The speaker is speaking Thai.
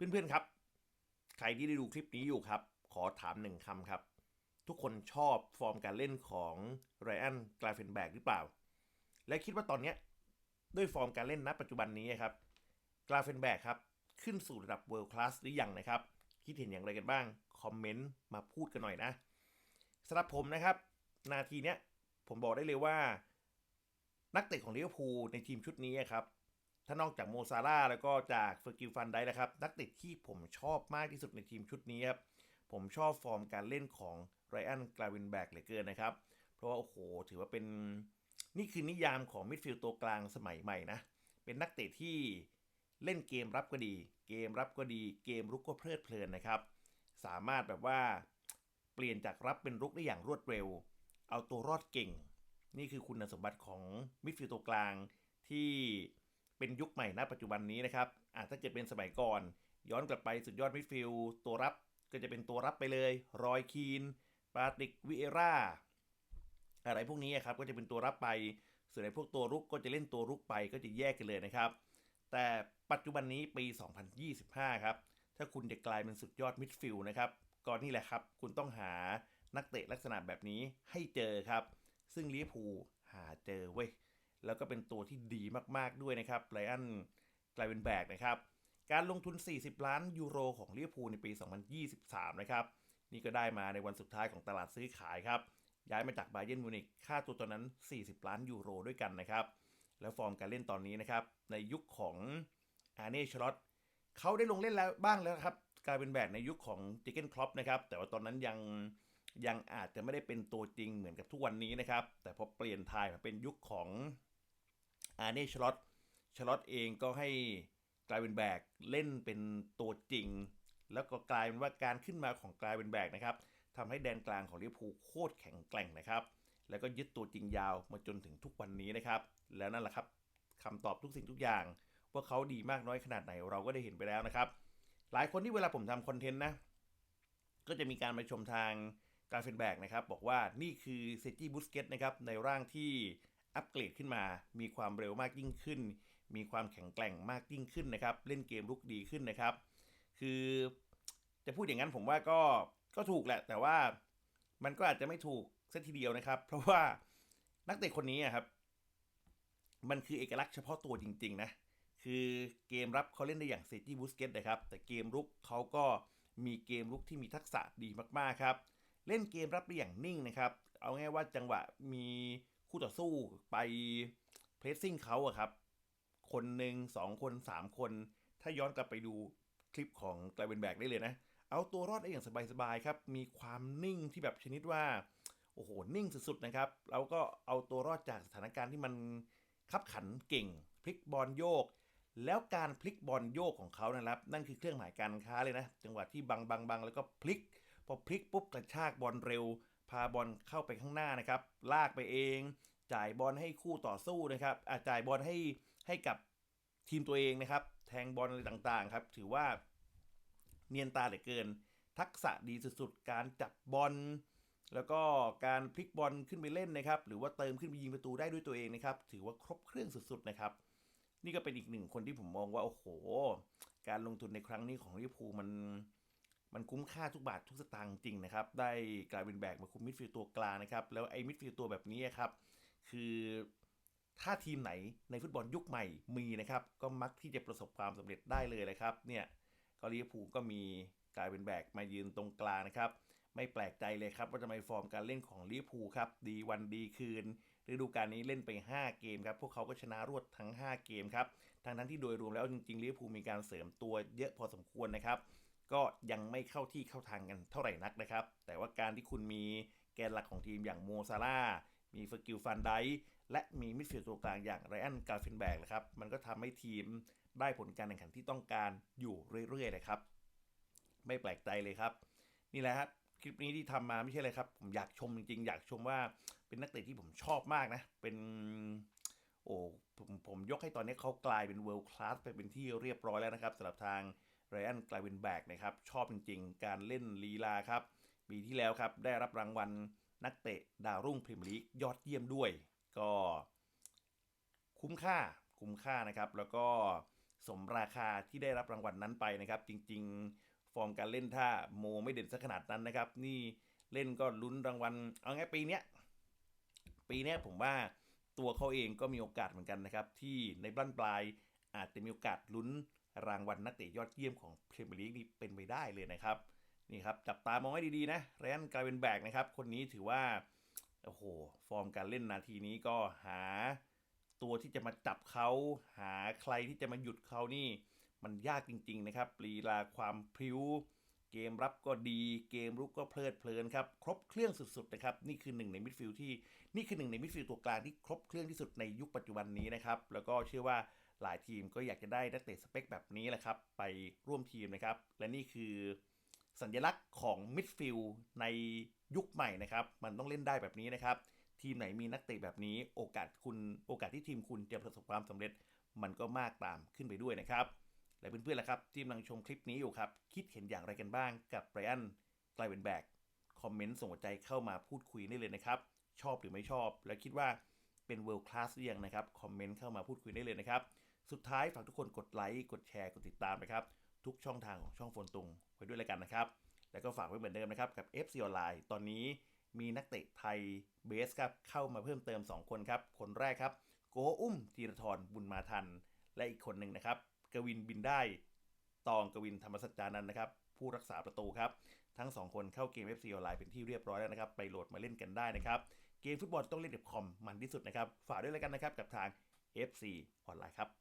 เพื่อนๆครับ ใครที่ได้ดูคลิปนี้อยู่ครับ ขอถามหนึ่งคำครับ ทุกคนชอบฟอร์มการเล่นของไรอันกลาเฟนแบกหรือเปล่า และคิดว่าตอนนี้ด้วยฟอร์มการเล่นณปัจจุบันนี้ครับกลาเฟนแบกครับ ขึ้นสู่ระดับเวิลด์คลาสหรือยังนะครับ คิดเห็นอย่างไรกันบ้าง คอมเมนต์มาพูดกันหน่อยนะสำหรับผมนะครับ นาทีเนี้ยผมบอกได้เลยว่า นักเตะของลิเวอร์พูลในทีมชุดนี้ครับ ถ้านอกจากโมซาร่าแล้วก็จากเฟอร์กิลฟันได้นะครับ นักเตะที่ผมชอบมากที่สุดในทีมชุดนี้ครับ ผมชอบฟอร์มการเล่นของไรอันกลาวินแบกเหลือเกินนะครับ เพราะว่าโอ้โห ถือว่าเป็นนี่คือนิยามของมิดฟิลด์ตัวกลางสมัยใหม่นะ เป็นนักเตะที่เล่นเกมรับก็ดี เกมรับก็ดี เกมรุกก็เพลิดเพลินนะครับ สามารถแบบว่าเปลี่ยนจากรับเป็นรุกได้อย่างรวดเร็ว เอาตัวรอดเก่ง นี่คือคุณสมบัติของมิดฟิลด์ตัวกลางที่ เป็นยุคใหม่ณปัจจุบันนี้นะครับอาจถ้าเกิดเป็นสมัยก่อน ย้อนกลับไปสุดยอดมิดฟิลด์ตัวรับก็จะเป็นตัวรับไปเลย รอยคีนปาติกวิเอราอะไรพวกนี้ครับก็จะเป็นตัวรับไป ส่วนในพวกตัวรุกก็จะเล่นตัวรุกไปก็จะแยกกันเลยนะครับ แต่ปัจจุบันนี้ปี 2025 ครับ ถ้าคุณจะกลายเป็นสุดยอดมิดฟิลด์นะครับก่อนนี่แหละครับ คุณต้องหานักเตะลักษณะแบบนี้ให้เจอครับ ซึ่งลิเวอร์พูลหาเจอเว้ย แล้วก็เป็นตัวที่ดีมากๆด้วยนะครับไลอันกลายเป็นแบกนะครับ การลงทุน 40 ล้านยูโรของลิเวอร์พูลในปี 2023 นะครับ นี่ก็ได้มาในวันสุดท้ายของตลาดซื้อขายครับ ย้ายมาจากบาเยนมิวนิกค่าตัวตอนนั้น 40 ล้านยูโรด้วยกันนะครับ แล้วฟอร์มการเล่นตอนนี้นะครับ ในยุคของอาร์เน่ชลอตเขาได้ลงเล่นแล้วบ้างแล้วครับกลายเป็นแบกในยุคของจิเกนครอปนะครับ แต่ว่าตอนนั้นยังยังอาจจะไม่ได้เป็นตัวจริงเหมือนกับทุกวันนี้นะครับ แต่พอเปลี่ยนทายมาเป็นยุคของ อาร์เน่ชลอตชลอตเองก็ให้กลายเป็นแบกเล่นเป็นตัวจริง แล้วก็กลายเป็นว่าการขึ้นมาของกลายเป็นแบกนะครับทำให้แดนกลางของลิเวอร์พูลโคตรแข็งแกร่งนะครับ แล้วก็ยึดตัวจริงยาวมาจนถึงทุกวันนี้นะครับ แล้วนั่นแหละครับคำตอบทุกสิ่งทุกอย่าง ว่าเขาดีมากน้อยขนาดไหนเราก็ได้เห็นไปแล้วนะครับ หลายคนที่เวลาผมทำคอนเทนต์นะ ก็จะมีการมาชมทางกราเฟนแบกนะครับ บอกว่านี่คือเซจิบุสเกตนะครับในร่างที่ อัปเกรดขึ้นมา มีความเร็วมากยิ่งขึ้น มีความแข็งแกร่งมากยิ่งขึ้นนะครับ เล่นเกมลุกดีขึ้นนะครับ คือจะพูดอย่างนั้นผมว่าก็ก็ถูกแหละ แต่ว่ามันก็อาจจะไม่ถูกซะทีเดียวนะครับ เพราะว่านักเตะคนนี้ครับ มันคือเอกลักษณ์เฉพาะตัวจริง ๆ นะ คือเกมรับเขาเล่นได้อย่างเซจิบูสเกตนะครับ แต่เกมรุกเขาก็มีเกมรุกที่มีทักษะดีมากๆครับ เล่นเกมรับได้อย่างนิ่งนะครับ เอาง่ายว่าจังหวะมี คู่ต่อสู้ไปเพรสซิ่งเขาอะครับ คนหนึ่งสองคนสามคน ถ้าย้อนกลับไปดูคลิปของไกลเวนแบกได้เลยนะ เอาตัวรอดได้อย่างสบายๆครับ มีความนิ่งที่แบบชนิดว่า โอ้โห นิ่งสุดๆนะครับ แล้วก็เอาตัวรอดจากสถานการณ์ที่มันขับขันเก่ง พลิกบอลโยก แล้วการพลิกบอลโยกของเขานะครับ นั่นคือเครื่องหมายการค้าเลยนะ จังหวะที่บังบังบังแล้วก็พลิก พอพลิกปุ๊บกระชากบอลเร็ว พาบอลเข้าไปข้างหน้านะครับ ลากไปเอง จ่ายบอลให้คู่ต่อสู้นะครับอาจ่ายบอลให้ให้กับทีมตัวเองนะครับ แทงบอลอะไรต่างๆครับ ถือว่าเนียนตาเหลือเกิน ทักษะดีสุดๆ การจับบอลแล้วก็การพลิกบอลขึ้นไปเล่นนะครับ หรือว่าเติมขึ้นไปยิงประตูได้ด้วยตัวเองนะครับ ถือว่าครบเครื่องสุดๆนะครับ นี่ก็เป็นอีกหนึ่งคนที่ผมมองว่า โอ้โห การลงทุนในครั้งนี้ของลิเวอร์พูลมัน มันคุ้มค่าทุกบาททุกสตางค์จริงนะครับ ได้กลายเป็นแบกมาคุมมิดฟิลด์ตัวกลางนะครับ แล้วไอ้มิดฟิลด์ตัวแบบนี้ครับ คือถ้าทีมไหนในฟุตบอลยุคใหม่มีนะครับ ก็มักที่จะประสบความสำเร็จได้เลยนะครับ เนี่ยก็ลิเวอร์พูลก็มีกลายเป็นแบกมายืนตรงกลางนะครับ ไม่แปลกใจเลยครับว่าทำไมฟอร์มการเล่นของลิเวอร์พูลครับ ดีวันดีคืนฤดูกาลนี้เล่นไป 5 เกมครับ พวกเขาก็ชนะรวดทั้ง 5 เกมครับทั้งทั้งที่โดยรวมแล้วจริงๆลิเวอร์พูลมีการเสริมตัวเยอะพอสมควรนะครับ ก็ยังไม่เข้าที่เข้าทางกันเท่าไหร่นักนะครับ แต่ว่าการที่คุณมีแกนหลักของทีมอย่างโมซาร่ามีเฟอร์กิลฟันไดและมีมิดฟิลด์ตัวกลางอย่างไรอันกาฟินแบกนะครับ มันก็ทำให้ทีมได้ผลการแข่งขันที่ต้องการอยู่เรื่อยๆเลยครับ ไม่แปลกใจเลยครับ นี่แหละครับคลิปนี้ที่ทำมาไม่ใช่เลยครับ ผมอยากชมจริงๆ อยากชมว่าเป็นนักเตะที่ผมชอบมากนะ เป็น โอ้ผมผมยกให้ตอนนี้เขากลายเป็นเวิลด์คลาสไปเป็นที่เรียบร้อยแล้วนะครับสำหรับทาง ไรอันกลายเป็นแบกนะครับ ชอบจริงๆ การเล่นลีลาครับ ปีที่แล้วครับ ได้รับรางวัลนักเตะดาวรุ่งพรีเมียร์ลีกยอดเยี่ยมด้วย ก็คุ้มค่าคุ้มค่านะครับ แล้วก็สมราคาที่ได้รับรางวัลนั้นไปนะครับ จริงๆ ฟอร์มการเล่นถ้าโมไม่เด่นสักขนาดนั้นนะครับ นี่เล่นก็ลุ้นรางวัล เอาไงปีเนี้ยปีเนี้ยผมว่าตัวเขาเองก็มีโอกาสเหมือนกันนะครับ ที่ในบ้านปลายอาจจะมีโอกาสลุ้น รางวัลนักเตะยอดเยี่ยมของพรีเมียร์ลีกนี่เป็นไปได้เลยนะครับนี่ครับจับตามองให้ดีๆนะไรอันกลายเป็นแบกนะครับคนนี้ถือว่าโอ้โหฟอร์มการเล่นนาทีนี้ก็หาตัวที่จะมาจับเขาหาใครที่จะมาหยุดเขานี่ มันยากจริง ๆ นะครับลีลาความพริ้ว เกมรับก็ดีเกมรุกก็เพลิดเพลินครับ ครบเครื่องสุดๆนะครับนี่คือหนึ่งในมิดฟิลด์ที่นี่คือหนึ่งในมิดฟิลด์ตัวกลางที่ครบเครื่องที่สุดในยุคปัจจุบันนี้นะครับแล้วก็เชื่อว่า หลายทีมก็อยากจะได้นักเตะสเปคแบบนี้แหละครับ ไปร่วมทีมนะครับ และนี่คือสัญลักษณ์ของมิดฟิลด์ในยุคใหม่นะครับ มันต้องเล่นได้แบบนี้นะครับ ทีมไหนมีนักเตะแบบนี้ โอกาสคุณโอกาสที่ทีมคุณจะประสบความสำเร็จ มันก็มากตามขึ้นไปด้วยนะครับ และเพื่อนๆล่ะครับที่กำลังชมคลิปนี้อยู่ครับ คิดเห็นอย่างไรกันบ้างกับไบรอันไกลเวนแบกคอมเมนต์ส่งหัวใจเข้ามาพูดคุยได้เลยนะครับ ชอบหรือไม่ชอบ และคิดว่าเป็นเวิลด์คลาสหรือยังนะครับ คอมเมนต์เข้ามาพูดคุยได้เลยนะครับ สุดท้ายฝากทุกคนกดไลค์กดแชร์กดติดตามนะครับ ทุกช่องทางของช่องโฟนตุงไว้ด้วยแล้วกันนะครับ แล้วก็ฝากไว้เหมือนเดิมนะครับกับ FC ออนไลน์ตอนนี้มีนักเตะไทยเบสครับเข้ามาเพิ่มเติม 2 คนครับ คนแรกครับ โกอุ้มธีรทรบุญมาทัน และอีกคนหนึ่งนะครับ กวินบินได้ ตองกวินธรรมสัจจานันนะครับ ผู้รักษาประตูครับ ทั้ง 2 คนเข้าเกม FC ออนไลน์เป็นที่เรียบร้อยแล้วนะครับ ไปโหลดมาเล่นกันได้นะครับ เกมฟุตบอลต้องเล่นกับคอมมันที่สุดนะครับ ฝากด้วยแล้วกันนะครับกับทาง FC ออนไลน์ครับ